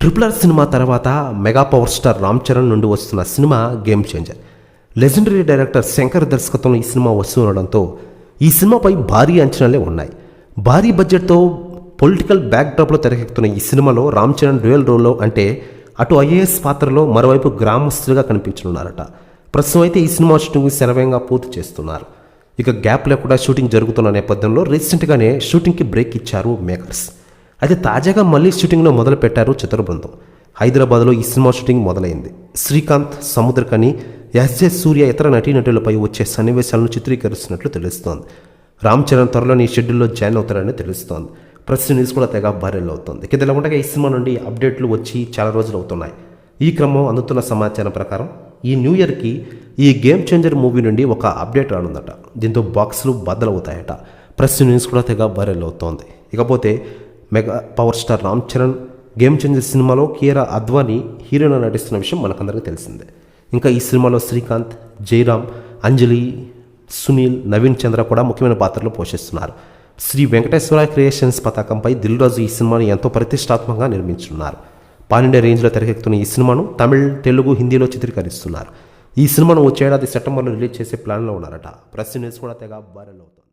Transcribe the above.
Triple R cinema తర్వాత mega power star Ram Charan నుండి వస్తున్న cinema game changer legendary director Shankar దర్శకత్వంలో ఈ సినిమా వస్తుండడంతో ఈ సినిమాపై భారీ అంచనాలే ఉన్నాయి. భారీ బడ్జెట్తో పొలిటికల్ బ్యాక్డ్రాప్లో తెరకెక్కుతున్న ఈ సినిమాలో రామ్ చరణ్ డ్యూయల్ రోల్లో అంటే అటు ఐఏఎస్ పాత్రలో మరోవైపు గ్రామస్తులుగా కనిపించనున్నారట. ప్రస్తుతం అయితే ఈ సినిమా షూటింగ్ శరవేగంగా పూర్తి చేస్తున్నారు. ఇక గ్యాప్ లేకుండా షూటింగ్ జరుగుతున్న నేపథ్యంలో రీసెంట్గానే షూటింగ్కి బ్రేక్ ఇచ్చారు మేకర్స్ అయితే తాజాగా మళ్ళీ షూటింగ్ను మొదలు పెట్టారు చిత్ర బృందం హైదరాబాద్లో ఈ సినిమా షూటింగ్ మొదలైంది. శ్రీకాంత్ సముద్రకని ఎస్జే సూర్య ఇతర నటీనటులపై వచ్చే సన్నివేశాలను చిత్రీకరిస్తున్నట్లు తెలుస్తోంది. రామ్ చరణ్ త్వరలోని ఈ షెడ్యూల్లో జాయిన్ అవుతారని తెలుస్తోంది. ప్రస్తుత న్యూస్ కూడా తెగ వైరల్ అవుతుంది. ఇక ఉండగా ఈ సినిమా నుండి అప్డేట్లు వచ్చి చాలా రోజులు అవుతున్నాయి. ఈ క్రమం అందుతున్న సమాచారం ప్రకారం ఈ న్యూ ఇయర్కి ఈ గేమ్ చేంజర్ మూవీ నుండి ఒక అప్డేట్ రానుందట. దీంతో బాక్సులు బద్దలవుతాయట. ప్రస్తుత న్యూస్ కూడా తెగ వైరల్ అవుతోంది. ఇకపోతే mega power star Ram Charan game changer సినిమాలో కీరా అద్వానీ హీరోయిన్ నటిస్తున్న విషయం మనకందరికీ తెలిసిందే. ఇంకా ఈ సినిమాలో శ్రీకాంత్ జయరామ్ అంజలి సునీల్ నవీన్ చంద్ర కూడా ముఖ్యమైన పాత్రలు పోషిస్తున్నారు. శ్రీ వెంకటేశ్వర క్రియేషన్స్ పతాకంపై దిల్ రాజు ఈ సినిమాని ఎంతో ప్రతిష్టాత్మకంగా నిర్మించున్నారు. పానిండే రేంజ్లో తెరకెక్కుతున్న ఈ సినిమాను తమిళ్ తెలుగు హిందీలో చిత్రీకరిస్తున్నారు. ఈ సినిమాను వచ్చే ఏడాది సెప్టెంబర్లో రిలీజ్ చేసే ప్లాన్లో ఉన్నారట. ప్రెస్ న్యూస్ కూడా తెగ వైరల్ అవుతుంది.